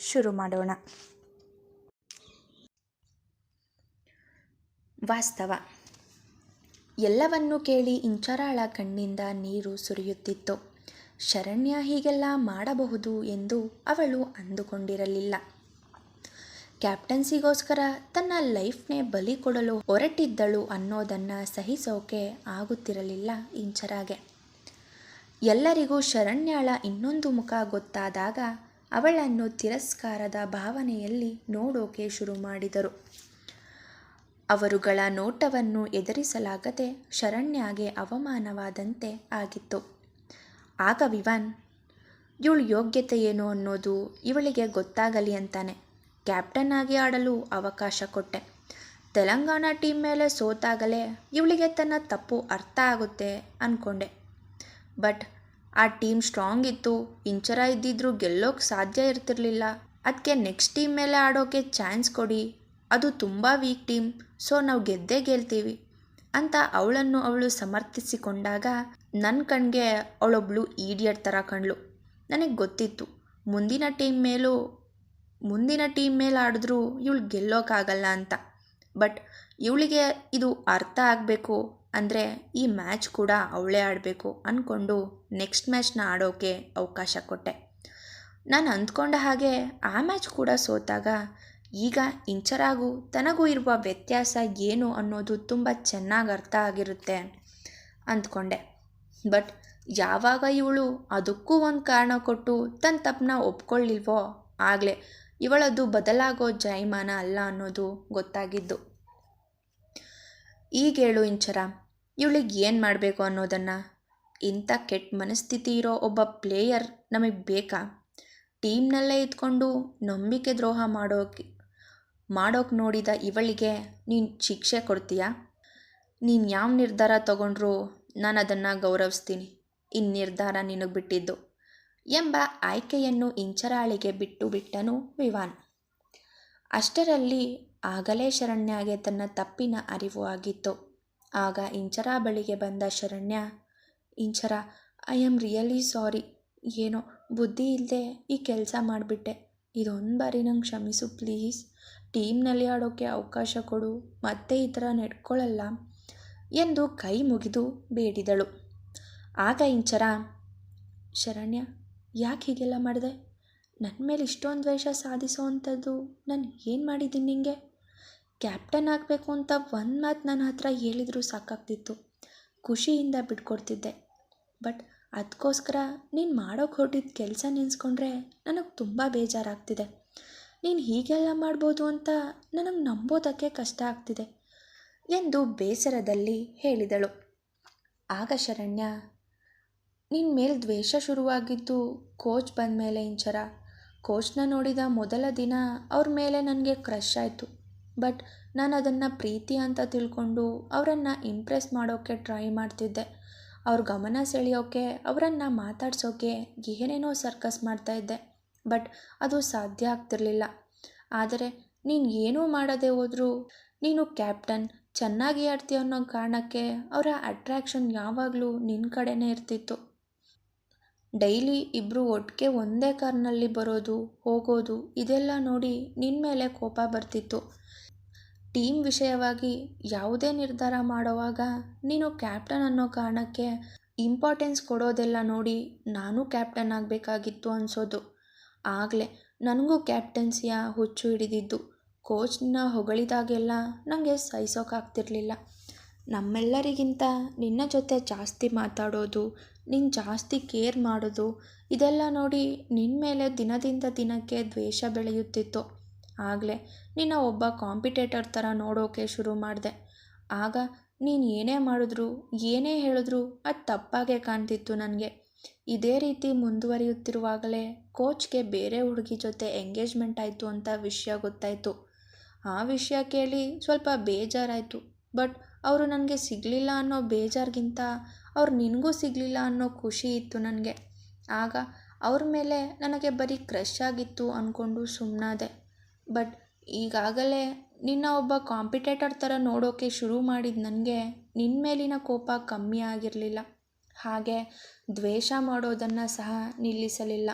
ಶುರು ಮಾಡೋಣ. ವಾಸ್ತವ. ಎಲ್ಲವನ್ನೂ ಕೇಳಿ ಇಂಚರಾಳ ಕಣ್ಣಿಂದ ನೀರು ಸುರಿಯುತ್ತಿತ್ತು. ಶರಣ್ಯ ಹೀಗೆಲ್ಲ ಮಾಡಬಹುದು ಎಂದು ಅವಳು ಅಂದುಕೊಂಡಿರಲಿಲ್ಲ. ಕ್ಯಾಪ್ಟನ್ಸಿಗೋಸ್ಕರ ತನ್ನ ಲೈಫ್ನೇ ಬಲಿ ಕೊಡಲು ಹೊರಟಿದ್ದಳು ಅನ್ನೋದನ್ನು ಸಹಿಸೋಕೆ ಆಗುತ್ತಿರಲಿಲ್ಲ ಇಂಚರಾಗೆ. ಎಲ್ಲರಿಗೂ ಶರಣ್ಯಾಳ ಇನ್ನೊಂದು ಮುಖ ಗೊತ್ತಾದಾಗ ಅವಳನ್ನು ತಿರಸ್ಕಾರದ ಭಾವನೆಯಲ್ಲಿ ನೋಡೋಕೆ ಶುರು ಮಾಡಿದರು. ಅವರುಗಳ ನೋಟವನ್ನು ಎದುರಿಸಲಾಗದೆ ಶರಣ್ಯಾಗೆ ಅವಮಾನವಾದಂತೆ ಆಗಿತ್ತು. ಆಗ ವಿವಾನ್, ಇವಳು ಯೋಗ್ಯತೆ ಏನು ಅನ್ನೋದು ಇವಳಿಗೆ ಗೊತ್ತಾಗಲಿ ಅಂತಾನೆ. ಕ್ಯಾಪ್ಟನ್ ಆಗಿ ಆಡಲು ಅವಕಾಶ ಕೊಟ್ಟೆ. ತೆಲಂಗಾಣ ಟೀಮ್ ಮೇಲೆ ಸೋತಾಗಲೇ ಇವಳಿಗೆ ತನ್ನ ತಪ್ಪು ಅರ್ಥ ಆಗುತ್ತೆ ಅಂದ್ಕೊಂಡೆ ಬಟ್ ಆ ಟೀಮ್ ಸ್ಟ್ರಾಂಗ್ ಇತ್ತು, ಇಂಚರ ಇದ್ದಿದ್ರು ಗೆಲ್ಲೋಕೆ ಸಾಧ್ಯ ಇರ್ತಿರ್ಲಿಲ್ಲ. ಅದಕ್ಕೆ ನೆಕ್ಸ್ಟ್ ಟೀಮ್ ಮೇಲೆ ಆಡೋಕೆ ಚಾನ್ಸ್ ಕೊಡಿ. ಅದು ತುಂಬ ವೀಕ್ ಟೀಮ್, ಸೊ ನಾವು ಗೆದ್ದೇ ಗೆಲ್ತೀವಿ ಅಂತ ಅವಳನ್ನು ಅವಳು ಸಮರ್ಥಿಸಿಕೊಂಡಾಗ ನನ್ನ ಕಣ್ಗೆ ಅವಳೊಬ್ಳು ಈಡಿಯಟ್ ಥರ ಕಂಡ್ಳು. ನನಗೆ ಗೊತ್ತಿತ್ತು, ಮುಂದಿನ ಟೀಮ್ ಮೇಲೂ, ಮುಂದಿನ ಟೀಮ್ ಮೇಲೆ ಆಡಿದ್ರೂ ಇವಳು ಗೆಲ್ಲೋಕ್ಕಾಗಲ್ಲ ಅಂತ. ಬಟ್ ಇವಳಿಗೆ ಇದು ಅರ್ಥ ಆಗಬೇಕು ಅಂದರೆ ಈ ಮ್ಯಾಚ್ ಕೂಡ ಅವಳೇ ಆಡಬೇಕು ಅಂದ್ಕೊಂಡು ನೆಕ್ಸ್ಟ್ ಮ್ಯಾಚ್ನ ಆಡೋಕೆ ಅವಕಾಶ ಕೊಟ್ಟೆ. ನಾನು ಅಂದ್ಕೊಂಡ ಹಾಗೆ ಆ ಮ್ಯಾಚ್ ಕೂಡ ಸೋತಾಗ ಈಗ ಇಂಚರಾಗೂ ತನಗೂ ಇರುವ ವ್ಯತ್ಯಾಸ ಏನು ಅನ್ನೋದು ತುಂಬ ಚೆನ್ನಾಗಿ ಅರ್ಥ ಆಗಿರುತ್ತೆ ಅಂದ್ಕೊಂಡೆ. ಬಟ್ ಯಾವಾಗ ಇವಳು ಅದಕ್ಕೂ ಒಂದು ಕಾರಣ ಕೊಟ್ಟು ತನ್ನ ತಪ್ಪನ್ನ ಒಪ್ಕೊಳ್ಳಿಲ್ವೋ ಆಗಲೇ ಇವಳದು ಬದಲಾಗೋ ಜಾಯಮಾನ ಅಲ್ಲ ಅನ್ನೋದು ಗೊತ್ತಾಗಿದ್ದು. ಈಗೇಳು ಇಂಚರ, ಇವಳಿಗೆ ಏನು ಮಾಡಬೇಕು ಅನ್ನೋದನ್ನು? ಇಂಥ ಕೆಟ್ಟ ಮನಸ್ಥಿತಿ ಇರೋ ಒಬ್ಬ ಪ್ಲೇಯರ್ ನಮಗೆ ಬೇಕಾ? ಟೀಮ್ನಲ್ಲೇ ಇದ್ಕೊಂಡು ನಂಬಿಕೆ ದ್ರೋಹ ಮಾಡೋಕೆ ಮಾಡೋಕೆ ನೋಡಿದ ಇವಳಿಗೆ ನೀನು ಶಿಕ್ಷೆ ಕೊಡ್ತೀಯಾ? ನೀನು ಯಾವ ನಿರ್ಧಾರ ತಗೊಂಡ್ರೂ ನಾನು ಅದನ್ನು ಗೌರವಿಸ್ತೀನಿ. ಇನ್ನು ನಿರ್ಧಾರ ನಿನಗೆ ಬಿಟ್ಟಿದ್ದು. ಎಂಬ ಆಯ್ಕೆಯನ್ನು ಇಂಚರಾಳಿಗೆ ಬಿಟ್ಟು ಬಿಟ್ಟನು ವಿವಾನ್. ಅಷ್ಟರಲ್ಲಿ ಆಗಲೇ ಶರಣ್ಯಾಗೆ ತನ್ನ ತಪ್ಪಿನ ಅರಿವು ಆಗಿತ್ತು. ಆಗ ಇಂಚರ ಬಳಿಗೆ ಬಂದ Sharanya, Inchara, I am really sorry. ಏನೋ ಬುದ್ಧಿ ಇಲ್ಲದೆ ಈ ಕೆಲಸ ಮಾಡಿಬಿಟ್ಟೆ. ಇದೊಂದು ಬಾರಿ ನಂಗೆ ಕ್ಷಮಿಸು ಪ್ಲೀಸ್. ಟೀಮ್ನಲ್ಲಿ ಆಡೋಕ್ಕೆ ಅವಕಾಶ ಕೊಡು. ಮತ್ತೆ ಈ ಥರ ನೆಡ್ಕೊಳ್ಳಲ್ಲ ಎಂದು ಕೈ ಮುಗಿದು ಬೇಡಿದಳು. ಆಗ ಇಂಚರ, ಶರಣ್ಯ ಯಾಕೆ ಹೀಗೆಲ್ಲ ಮಾಡಿದೆ? ನನ್ನ ಮೇಲೆ ಇಷ್ಟೊಂದು ದ್ವೇಷ ಸಾಧಿಸೋ ಅಂಥದ್ದು ನಾನು ಏನು ಮಾಡಿದ್ದೀನಿ ನಿಂಗೆ? ಕ್ಯಾಪ್ಟನ್ ಆಗಬೇಕು ಅಂತ ಒಂದು ಮಾತು ನನ್ನ ಹತ್ರ ಹೇಳಿದರೂ ಸಾಕಾಗ್ತಿತ್ತು. ಖುಷಿಯಿಂದ ಬಿಟ್ಕೊಡ್ತಿದ್ದೆ. ಬಟ್ ಅದಕ್ಕೋಸ್ಕರ ನೀನು ಮಾಡೋಕ್ಕೆ ಹೊರಟಿದ್ದ ಕೆಲಸ ನೆನೆಸ್ಕೊಂಡ್ರೆ ನನಗೆ ತುಂಬ ಬೇಜಾರಾಗ್ತಿದೆ. ನೀನು ಹೀಗೆಲ್ಲ ಮಾಡ್ಬೋದು ಅಂತ ನನಗೆ ನಂಬೋದಕ್ಕೆ ಕಷ್ಟ ಆಗ್ತಿದೆ ಎಂದು ಬೇಸರದಲ್ಲಿ ಹೇಳಿದಳು. ಆಗ ಶರಣ್ಯ ನಿನ್ನ ಮೇಲೆ ದ್ವೇಷ ಶುರುವಾಗಿದ್ದು ಕೋಚ್ ಬಂದ ಮೇಲೆ ಇಂಚರ. ಕೋಚ್ನ ನೋಡಿದ ಮೊದಲ ದಿನ ಅವ್ರ ಮೇಲೆ ನನಗೆ ಕ್ರಶ್ ಆಯಿತು. ಬಟ್ ನಾನು ಅದನ್ನು ಪ್ರೀತಿ ಅಂತ ತಿಳ್ಕೊಂಡು ಅವರನ್ನು ಇಂಪ್ರೆಸ್ ಮಾಡೋಕ್ಕೆ ಟ್ರೈ ಮಾಡ್ತಿದ್ದೆ. ಅವ್ರ ಗಮನ ಸೆಳೆಯೋಕ್ಕೆ ಅವರನ್ನು ಮಾತಾಡ್ಸೋಕ್ಕೆ ಏನೇನೋ ಸರ್ಕಸ್ ಮಾಡ್ತಾಯಿದ್ದೆ ಬಟ್ ಅದು ಸಾಧ್ಯ ಆಗ್ತಿರಲಿಲ್ಲ. ಆದರೆ ನೀನು ಏನೂ ಮಾಡದೆ ಹೋದರೂ ನೀನು ಕ್ಯಾಪ್ಟನ್ ಚೆನ್ನಾಗಿ ಆಡ್ತೀಯ ಅನ್ನೋ ಕಾರಣಕ್ಕೆ ಅವರ ಅಟ್ರ್ಯಾಕ್ಷನ್ ಯಾವಾಗಲೂ ನಿನ್ನ ಕಡೆನೇ ಇರ್ತಿತ್ತು. ಡೈಲಿ ಇಬ್ಬರು ಒಟ್ಟಿಗೆ ಒಂದೇ ಕಾರ್ನಲ್ಲಿ ಬರೋದು, ಹೋಗೋದು, ಇದೆಲ್ಲ ನೋಡಿ ನಿನ್ನ ಮೇಲೆ ಕೋಪ ಬರ್ತಿತ್ತು. ಟೀಮ್ ವಿಷಯವಾಗಿ ಯಾವುದೇ ನಿರ್ಧಾರ ಮಾಡುವಾಗ ನೀನು ಕ್ಯಾಪ್ಟನ್ ಅನ್ನೋ ಕಾರಣಕ್ಕೆ ಇಂಪಾರ್ಟೆನ್ಸ್ ಕೊಡೋದೆಲ್ಲ ನೋಡಿ ನಾನು ಕ್ಯಾಪ್ಟನ್ ಆಗಬೇಕಾಗಿತ್ತು ಅನಿಸೋದು. ಆಗಲೇ ನನಗೂ ಕ್ಯಾಪ್ಟನ್ಸಿಯ ಹುಚ್ಚು ಹಿಡಿದಿದ್ದು, ಕೋಚ್ನ ಹೊಗಳಿದಾಗೆಲ್ಲ ನನಗೆ ಸಹಿಸೋಕ್ಕಾಗ್ತಿರ್ಲಿಲ್ಲ ನಮ್ಮೆಲ್ಲರಿಗಿಂತ ನಿನ್ನ ಜೊತೆ ಜಾಸ್ತಿ ಮಾತಾಡೋದು ನಿನ್ನ ಜಾಸ್ತಿ ಕೇರ್ ಮಾಡೋದು, ಇದೆಲ್ಲ ನೋಡಿ ನಿನ್ನ ಮೇಲೆ ದಿನದಿಂದ ದಿನಕ್ಕೆ ದ್ವೇಷ ಬೆಳೆಯುತ್ತಿತ್ತು. ಆಗಲೇ ನಿನ್ನ ಒಬ್ಬ ಕಾಂಪಿಟೇಟರ್ ಥರ ನೋಡೋಕೆ ಶುರು ಮಾಡಿದೆ. ಆಗ ನೀನು ಏನೇ ಮಾಡಿದ್ರು, ಏನೇ ಹೇಳಿದ್ರು ಅದು ತಪ್ಪಾಗೆ ಕಾಣ್ತಿತ್ತು ನನಗೆ. ಇದೇ ರೀತಿ ಮುಂದುವರಿಯುತ್ತಿರುವಾಗಲೇ ಕೋಚ್ಗೆ ಬೇರೆ ಹುಡುಗಿ ಜೊತೆ ಎಂಗೇಜ್ಮೆಂಟ್ ಆಯಿತು ಅಂತ ವಿಷಯ ಗೊತ್ತಾಯಿತು. ಆ ವಿಷಯ ಕೇಳಿ ಸ್ವಲ್ಪ ಬೇಜಾರಾಯಿತು. ಬಟ್ ಅವರು ನನಗೆ ಸಿಗಲಿಲ್ಲ ಅನ್ನೋ ಬೇಜಾರ್ಗಿಂತ ಅವ್ರು ನಿನಗೂ ಸಿಗಲಿಲ್ಲ ಅನ್ನೋ ಖುಷಿ ಇತ್ತು ನನಗೆ. ಆಗ ಅವ್ರ ಮೇಲೆ ನನಗೆ ಬರೀ ಕ್ರಶ್ ಆಗಿತ್ತು ಅಂದ್ಕೊಂಡು ಸುಮ್ಮನಾದೆ ಬಟ್ ಈಗಾಗಲೇ ನಿನ್ನ ಒಬ್ಬ ಕಾಂಪಿಟೇಟರ್ ಥರ ನೋಡೋಕ್ಕೆ ಶುರು ಮಾಡಿದ ನನಗೆ ನಿನ್ನ ಮೇಲಿನ ಕೋಪ ಕಮ್ಮಿ ಆಗಿರಲಿಲ್ಲ. ಹಾಗೆ ದ್ವೇಷ ಮಾಡೋದನ್ನು ಸಹ ನಿಲ್ಲಿಸಲಿಲ್ಲ.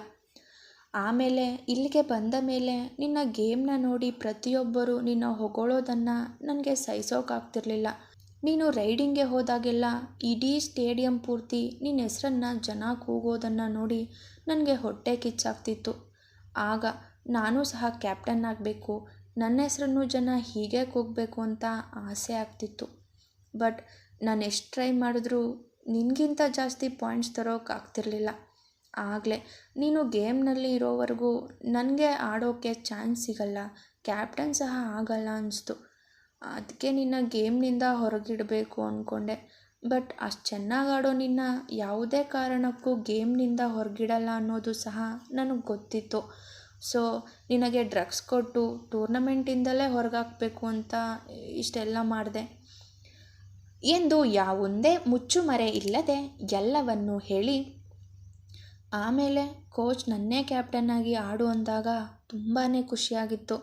ಆಮೇಲೆ ಇಲ್ಲಿಗೆ ಬಂದ ಮೇಲೆ ನಿನ್ನ ಗೇಮ್ನ ನೋಡಿ ಪ್ರತಿಯೊಬ್ಬರು ನಿನ್ನ ಹೊಗಳೋದನ್ನು ನನಗೆ ಸಹಿಸೋಕ್ಕಾಗ್ತಿರ್ಲಿಲ್ಲ ನೀನು ರೈಡಿಂಗ್ಗೆ ಹೋದಾಗೆಲ್ಲ ಇಡೀ ಸ್ಟೇಡಿಯಂ ಪೂರ್ತಿ ನಿನ್ನ ಹೆಸರನ್ನು ಜನ ಕೂಗೋದನ್ನು ನೋಡಿ ನನಗೆ ಹೊಟ್ಟೆ ಕಿಚ್ಚಾಗ್ತಿತ್ತು. ಆಗ ನಾನು ಸಹ ಕ್ಯಾಪ್ಟನ್ ಆಗಬೇಕು, ನನ್ನ ಹೆಸರನ್ನು ಜನ ಹೀಗೆ ಕೂಗಬೇಕು ಅಂತ ಆಸೆ ಆಗ್ತಿತ್ತು. ಬಟ್ ನಾನು ಎಷ್ಟು ಟ್ರೈ ಮಾಡಿದ್ರೂ ನಿನಗಿಂತ ಜಾಸ್ತಿ ಪಾಯಿಂಟ್ಸ್ ತರೋಕ್ಕಾಗ್ತಿರ್ಲಿಲ್ಲ ಆಗಲೇ. ನೀನು ಗೇಮ್ನಲ್ಲಿ ಇರೋವರೆಗೂ ನನಗೆ ಆಡೋಕ್ಕೆ ಚಾನ್ಸ್ ಸಿಗಲ್ಲ. ಕ್ಯಾಪ್ಟನ್ ಸಹ ಆಗಲ್ಲ ಅನ್ನಿಸ್ತು ಅದಕ್ಕೆ ನಿನ್ನ ಗೇಮ್ನಿಂದ ಹೊರಗಿಡಬೇಕು ಅಂದ್ಕೊಂಡೆ ಬಟ್ ಅಷ್ಟು ಚೆನ್ನಾಗಿ ಆಡೋ ನಿನ್ನ ಯಾವುದೇ ಕಾರಣಕ್ಕೂ ಗೇಮ್ನಿಂದ ಹೊರಗಿಡಲ್ಲ ಅನ್ನೋದು ಸಹ ನನಗೆ ಗೊತ್ತಿತ್ತು. ಸೊ, ನಿನಗೆ ಡ್ರಗ್ಸ್ ಕೊಟ್ಟು ಟೂರ್ನಮೆಂಟಿಂದಲೇ ಹೊರಗಾಕಬೇಕು ಅಂತ ಇಷ್ಟೆಲ್ಲ ಮಾಡಿದೆ. ಎಂದು ಯಾವುದೇ ಮುಚ್ಚುಮರೆ ಇಲ್ಲದೆ ಎಲ್ಲವನ್ನು ಹೇಳಿ ಆಮೇಲೆ ಕೋಚ್ ನನ್ನೇ ಕ್ಯಾಪ್ಟನ್ ಆಗಿ ಆಡು ಅಂದಾಗ ತುಂಬಾ ಖುಷಿಯಾಗಿತ್ತು.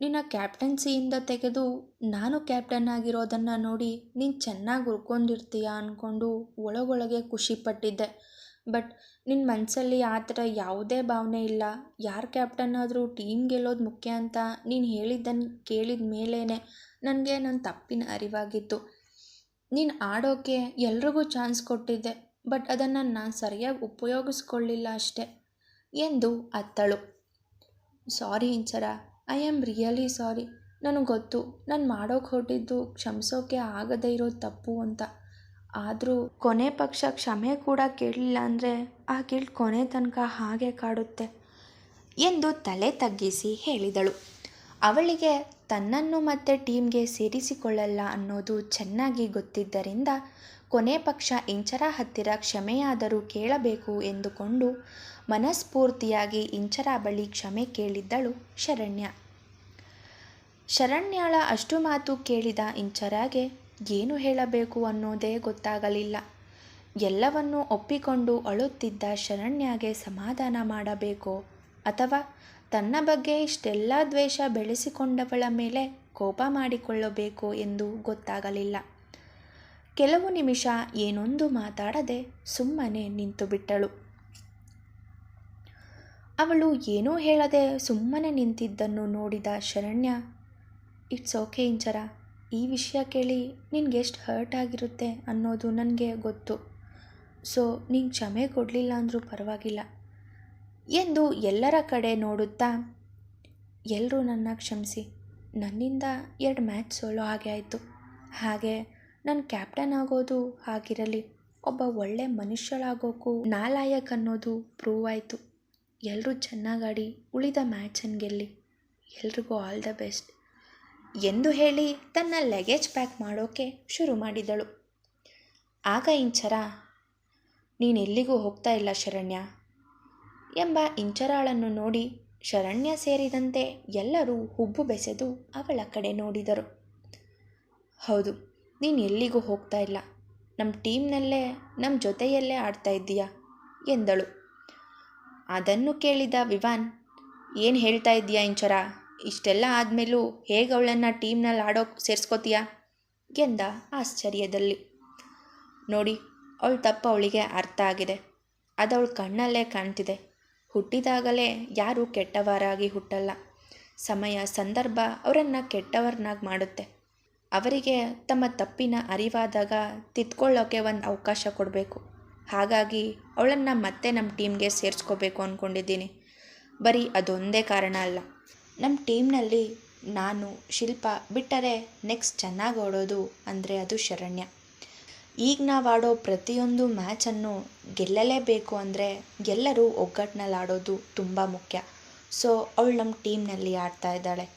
ನಿನ್ನ ಕ್ಯಾಪ್ಟನ್ಸಿಯಿಂದ ತೆಗೆದು ನಾನು ಕ್ಯಾಪ್ಟನ್ ಆಗಿರೋದನ್ನು ನೋಡಿ ನೀನು ಚೆನ್ನಾಗಿ ಉಳ್ಕೊಂಡಿರ್ತೀಯ ಅಂದ್ಕೊಂಡು ಒಳಗೊಳಗೆ ಖುಷಿಪಟ್ಟಿದ್ದೆ. ಬಟ್ ನಿನ್ನ ಮನಸ್ಸಲ್ಲಿ ಆ ಥರ ಯಾವುದೇ ಭಾವನೆ ಇಲ್ಲ. ಯಾರು ಕ್ಯಾಪ್ಟನ್ ಆದರೂ ಟೀಮ್ ಗೆಲ್ಲೋದು ಮುಖ್ಯ ಅಂತ ನೀನು ಹೇಳಿದ್ದನ್ನು ಕೇಳಿದ ಮೇಲೇ ನನಗೆ ನನ್ನ ತಪ್ಪಿನ ಅರಿವಾಗಿತ್ತು. ನೀನು ಆಡೋಕೆ ಎಲ್ರಿಗೂ ಚಾನ್ಸ್ ಕೊಟ್ಟಿದ್ದೆ. ಬಟ್ ಅದನ್ನು ನಾನು ಸರಿಯಾಗಿ ಉಪಯೋಗಿಸ್ಕೊಳ್ಳಿಲ್ಲ ಅಷ್ಟೆ. ಎಂದು ಅತ್ತಳು. Sorry Inchara I am really sorry ನನಗೆ ಗೊತ್ತು, ನಾನು ಮಾಡೋಕೆ ಹೊರಟಿದ್ದು ಕ್ಷಮಿಸೋಕೆ ಆಗದೇ ಇರೋ ತಪ್ಪು ಅಂತ. ಆದರೂ ಕೊನೆ ಪಕ್ಷ ಕ್ಷಮೆ ಕೂಡ ಕೇಳಲಿಲ್ಲ ಅಂದರೆ ಆ ಗಿಲ್ಟ್ ಕೊನೆ ತನಕ ಹಾಗೆ ಕಾಡುತ್ತೆ ಎಂದು ತಲೆ ತಗ್ಗಿಸಿ ಹೇಳಿದಳು. ಅವಳಿಗೆ ತನ್ನನ್ನು ಮತ್ತೆ ಟೀಮ್ಗೆ ಸೇರಿಸಿಕೊಳ್ಳಲ್ಲ ಅನ್ನೋದು ಚೆನ್ನಾಗಿ ಗೊತ್ತಿದ್ದರಿಂದ ಕೊನೆ ಪಕ್ಷ ಇಂಚರ ಹತ್ತಿರ ಕ್ಷಮೆಯಾದರೂ ಕೇಳಬೇಕು ಎಂದುಕೊಂಡು ಮನಸ್ಫೂರ್ತಿಯಾಗಿ ಇಂಚರ ಬಳಿ ಕ್ಷಮೆ ಕೇಳಿದ್ದಳು ಶರಣ್ಯ. ಶರಣ್ಯಾಳ ಅಷ್ಟು ಮಾತು ಕೇಳಿದ ಇಂಚರಾಗೆ, ಏನು ಹೇಳಬೇಕು ಅನ್ನೋದೇ ಗೊತ್ತಾಗಲಿಲ್ಲ. ಎಲ್ಲವನ್ನೂ ಒಪ್ಪಿಕೊಂಡು ಅಳುತ್ತಿದ್ದ ಶರಣ್ಯಾಗೆ ಸಮಾಧಾನ ಮಾಡಬೇಕೋ? ಅಥವಾ ತನ್ನ ಬಗ್ಗೆ ಇಷ್ಟೆಲ್ಲ ದ್ವೇಷ ಬೆಳೆಸಿಕೊಂಡವಳ ಮೇಲೆ ಕೋಪ ಮಾಡಿಕೊಳ್ಳಬೇಕೋ ಎಂದು ಗೊತ್ತಾಗಲಿಲ್ಲ. ಕೆಲವು ನಿಮಿಷ ಏನೊಂದು ಮಾತಾಡದೆ ಸುಮ್ಮನೆ ನಿಂತು ಬಿಟ್ಟಳು. ಅವಳು ಏನೂ ಹೇಳದೆ ಸುಮ್ಮನೆ ನಿಂತಿದ್ದನ್ನು ನೋಡಿದ ಶರಣ್ಯ ಇಟ್ಸ್ ಓಕೆ ಇಂಚರ. ಈ ವಿಷಯ ಕೇಳಿ ನಿನ್ಗೆ ಎಷ್ಟು ಹರ್ಟ್ ಆಗಿರುತ್ತೆ ಅನ್ನೋದು ನನಗೆ ಗೊತ್ತು. ಸೊ ನೀನು ಕ್ಷಮೆ ಕೊಡಲಿಲ್ಲ ಅಂದರೂ ಪರವಾಗಿಲ್ಲ. ಎಂದು ಎಲ್ಲರ ಕಡೆ ನೋಡುತ್ತಾ ಎಲ್ಲರೂ ನನ್ನ ಕ್ಷಮಿಸಿ. ನನ್ನಿಂದ ಎರಡು ಮ್ಯಾಚ್ ಸೋಲೋ ಹಾಗೆ ಆಯಿತು. ಹಾಗೆ ನಾನು ಕ್ಯಾಪ್ಟನ್ ಆಗೋದು ಆಗಿರಲಿ ಒಬ್ಬ ಒಳ್ಳೆ ಮನುಷ್ಯಳಾಗೋಕ್ಕೂ ನಾಲಾಯಕ್ ಅನ್ನೋದು ಪ್ರೂವ್ ಆಯಿತು. ಎಲ್ಲರೂ ಚೆನ್ನಾಗಾಡಿ ಉಳಿದ ಮ್ಯಾಚನ್ನು ಗೆಲ್ಲಿ. ಎಲ್ರಿಗೂ ಆಲ್ ದ ಬೆಸ್ಟ್ ಎಂದು ಹೇಳಿ ತನ್ನ ಲಗೇಜ್ ಪ್ಯಾಕ್ ಮಾಡೋಕ್ಕೆ ಶುರು ಮಾಡಿದಳು. ಆಗ ಇಂಚರ, ನೀನು ಎಲ್ಲಿಗೂ ಹೋಗ್ತಾ ಇಲ್ಲ ಶರಣ್ಯ? ಎಂಬ ಇಂಚರಾಳನ್ನು ನೋಡಿ ಶರಣ್ಯ ಸೇರಿದಂತೆ ಎಲ್ಲರೂ ಹುಬ್ಬು ಬೆಸೆದು ಅವಳ ಕಡೆ ನೋಡಿದರು. ಹೌದು ನೀನು ಎಲ್ಲಿಗೂ ಹೋಗ್ತಾ ಇಲ್ಲ. ನಮ್ಮ ಟೀಮ್ನಲ್ಲೇ ನಮ್ಮ ಜೊತೆಯಲ್ಲೇ ಆಡ್ತಾ ಇದ್ದೀಯಾ? ಎಂದಳು. ಅದನ್ನು ಕೇಳಿದ ವಿವಾನ್, ಏನು ಹೇಳ್ತಾ ಇದ್ದೀಯಾ ಇಂಚರ? ಇಷ್ಟೆಲ್ಲ ಆದಮೇಲೂ ಹೇಗೆ ಅವಳನ್ನು ಟೀಮ್ನಲ್ಲಿ ಆಡೋಕೆ ಸೇರಿಸ್ಕೋತೀಯಾ? ಎಂದ ಆಶ್ಚರ್ಯದಲ್ಲಿ. ನೋಡಿ, ಅವಳು ತಪ್ಪು ಅವಳಿಗೆ ಅರ್ಥ ಆಗಿದೆ. ಅದು ಅವಳ ಕಣ್ಣಲ್ಲೇ ಕಾಣ್ತಿದೆ. ಹುಟ್ಟಿದಾಗಲೇ ಯಾರೂ ಕೆಟ್ಟವರಾಗಿ ಹುಟ್ಟಲ್ಲ. ಸಮಯ, ಸಂದರ್ಭ ಅವರನ್ನು ಕೆಟ್ಟವರನ್ನಾಗಿ ಮಾಡುತ್ತೆ. ಅವರಿಗೆ ತಮ್ಮ ತಪ್ಪಿನ ಅರಿವಾದಾಗ ತಿದ್ಕೊಳ್ಳೋಕ್ಕೆ ಒಂದು ಅವಕಾಶ ಕೊಡಬೇಕು. ಹಾಗಾಗಿ ಅವಳನ್ನು ಮತ್ತೆ ನಮ್ಮ ಟೀಮ್ಗೆ ಸೇರಿಸ್ಕೋಬೇಕು ಅಂದ್ಕೊಂಡಿದ್ದೀನಿ ಬರೀ ಅದೊಂದೇ ಕಾರಣ ಅಲ್ಲ. ನಮ್ಮ ಟೀಮ್ನಲ್ಲಿ ನಾನು, ಶಿಲ್ಪ ಬಿಟ್ಟರೆ ನೆಕ್ಸ್ಟ್ ಚೆನ್ನಾಗಿ ಓಡೋದು ಅಂದರೆ ಅದು ಶರಣ್ಯ. ಈಗ ನಾವು ಆಡೋ ಪ್ರತಿಯೊಂದು ಮ್ಯಾಚನ್ನು ಗೆಲ್ಲಲೇಬೇಕು ಅಂದರೆ ಎಲ್ಲರೂ ಒಗ್ಗಟ್ಟಿನಲ್ಲಿ ಆಡೋದು ತುಂಬ ಮುಖ್ಯ. ಸೊ ಅವಳು ನಮ್ಮ ಟೀಮ್ನಲ್ಲಿ ಆಡ್ತಾ ಇದ್ದಾಳೆ.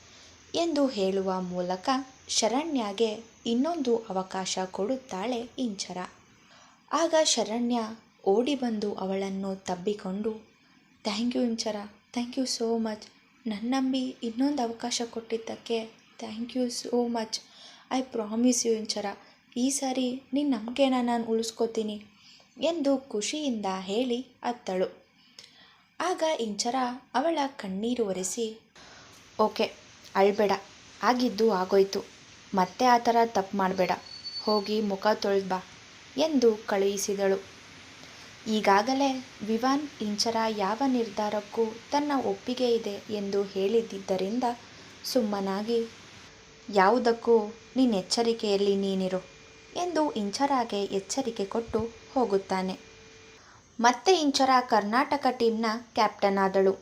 ಎಂದು ಹೇಳುವ ಮೂಲಕ ಶರಣ್ಯಗೆ ಇನ್ನೊಂದು ಅವಕಾಶ ಕೊಡುತ್ತಾಳೆ ಇಂಚರ. ಆಗ ಶರಣ್ಯ ಓಡಿ ಬಂದು ಅವಳನ್ನು ತಬ್ಬಿಕೊಂಡು thank you Inchara. Thank you so much ನನ್ನ ನಂಬಿ ಇನ್ನೊಂದು ಅವಕಾಶ ಕೊಟ್ಟಿದ್ದಕ್ಕೆ thank you so much I promise you Inchara. ಈ ಸಾರಿ ನಿನ್ನ ನಂಬಿಕೆನ ನಾನು ಉಳಿಸ್ಕೋತೀನಿ ಎಂದು ಖುಷಿಯಿಂದ ಹೇಳಿ ಅತ್ತಳು. ಆಗ ಇಂಚರ ಅವಳ ಕಣ್ಣೀರು ಒರೆಸಿ ಓಕೆ ಅಳ್ಬೇಡ. ಆಗಿದ್ದು ಆಗೋಯ್ತು. ಮತ್ತೆ ಆ ಥರ ತಪ್ಪು ಮಾಡಬೇಡ. ಹೋಗಿ ಮುಖ ತೊಳೆದು ಬಾ ಎಂದು ಕಳುಹಿಸಿದಳು. ಈಗಾಗಲೇ ವಿವಾನ್ ಇಂಚರ ಯಾವ ನಿರ್ಧಾರಕ್ಕೂ ತನ್ನ ಒಪ್ಪಿಗೆ ಇದೆ ಎಂದು ಹೇಳಿದ್ದರಿಂದ ಸುಮ್ಮನಾಗಿ, ಯಾವುದಕ್ಕೂ ನಿನ್ನ ಎಚ್ಚರಿಕೆಯಲ್ಲಿ ನೀನಿರು ಎಂದು ಇಂಚರಾಗೆ ಎಚ್ಚರಿಕೆ ಕೊಟ್ಟು ಹೋಗುತ್ತಾನೆ. ಮತ್ತೆ ಇಂಚರ ಕರ್ನಾಟಕ ಟೀಮ್ನ ಕ್ಯಾಪ್ಟನ್ ಆದಳು.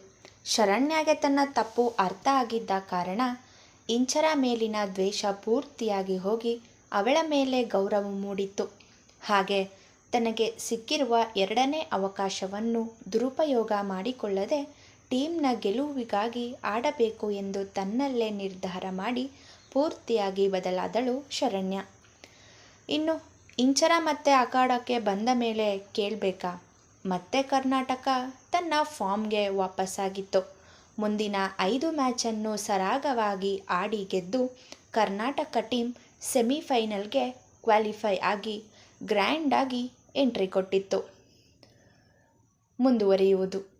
ಶರಣ್ಯಾಗೆ ತನ್ನ ತಪ್ಪು ಅರ್ಥ ಆಗಿದ್ದ ಕಾರಣ ಇಂಚರ ಮೇಲಿನ ದ್ವೇಷ ಪೂರ್ತಿಯಾಗಿ ಹೋಗಿ ಅವಳ ಮೇಲೆ ಗೌರವ ಮೂಡಿತ್ತು. ಹಾಗೆ ತನಗೆ ಸಿಕ್ಕಿರುವ ಎರಡನೇ ಅವಕಾಶವನ್ನು ದುರುಪಯೋಗ ಮಾಡಿಕೊಳ್ಳದೆ ಟೀಮ್ನ ಗೆಲುವಿಗಾಗಿ ಆಡಬೇಕು ಎಂದು ತನ್ನಲ್ಲೇ ನಿರ್ಧಾರ ಮಾಡಿ ಪೂರ್ತಿಯಾಗಿ ಬದಲಾದಳು ಶರಣ್ಯ. ಇನ್ನು ಇಂಚರ ಮತ್ತೆ ಅಖಾಡಕ್ಕೆ ಬಂದ ಮೇಲೆ ಕೇಳಬೇಕಾ? ಮತ್ತೆ ಕರ್ನಾಟಕ ತನ್ನ ಫಾರ್ಮ್ಗೆ ವಾಪಸ್ಸಾಗಿತ್ತು. ಮುಂದಿನ ಐದು ಮ್ಯಾಚನ್ನು ಸರಾಗವಾಗಿ ಆಡಿ ಗೆದ್ದು ಕರ್ನಾಟಕ ಟೀಮ್ ಸೆಮಿಫೈನಲ್ಗೆ ಕ್ವಾಲಿಫೈ ಆಗಿ ಗ್ರ್ಯಾಂಡಾಗಿ ಎಂಟ್ರಿ ಕೊಟ್ಟಿತ್ತು. ಮುಂದುವರಿಯುವುದು.